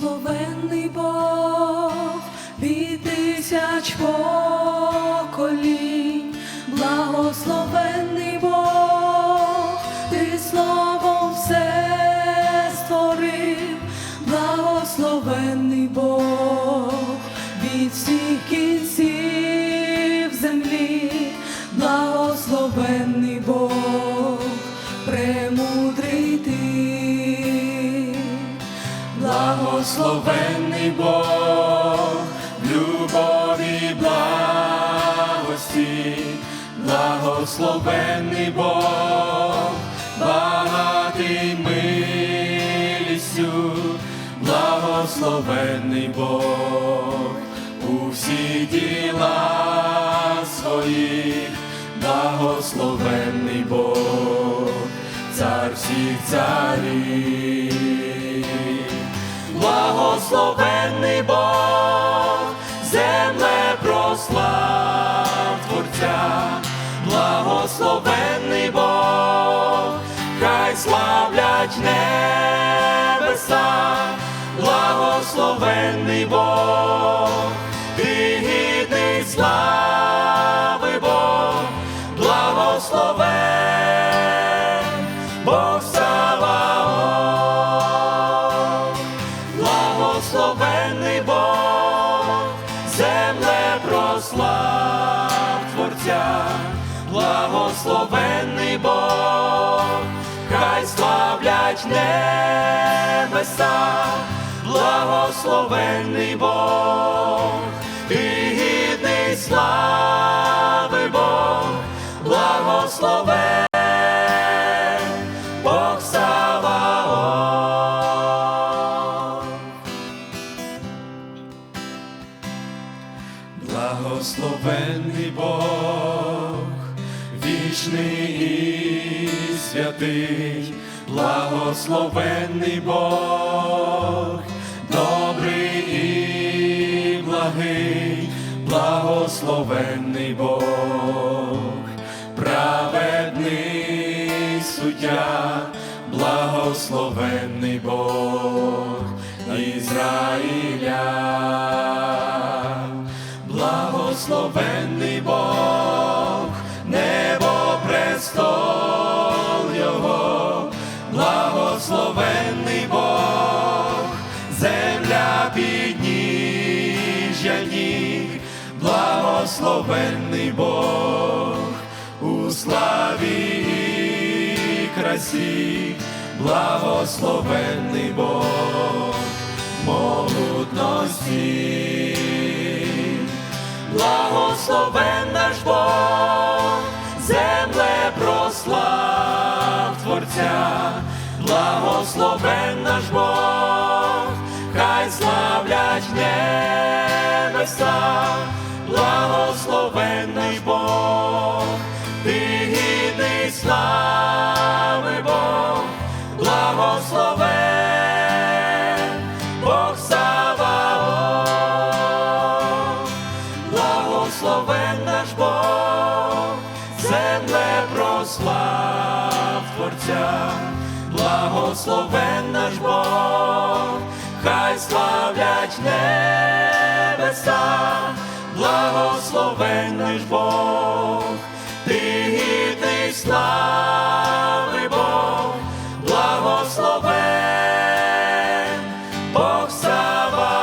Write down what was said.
Благословенний Бог від тисяч поколінь, благословенний Бог, ти словом Благословенний Бог, любові благості, благословенний Бог, багатий милістю, благословенний Бог, у всі діла своїх, благословенний Бог, цар всіх царів. Благословенний Бог, земле прослав Творця, благословенний Бог, хай славлять небеса, благословенний Бог, земле прослав Творця, благословенний Бог, хай славлять небеса, благословенний Бог, ти гідний слави Благословенний Бог, вічний і святий, благословенний Бог, добрий і благий, благословенний Бог, праведний суддя, благословенний Бог Ізраїля. Благословенний Бог, небо престол Його, благословенний Бог, земля підніжжя ніг, благословенний Бог, у славі і красі, благословенний Бог, могутності. Благословен наш Бог, земле прослав Творця, благословен наш Бог, хай славлять небеса, Творця, благословен наш Бог, хай славлять небеса, благословен наш Бог, ти гідний слави Бог, благословен. Бог Сава.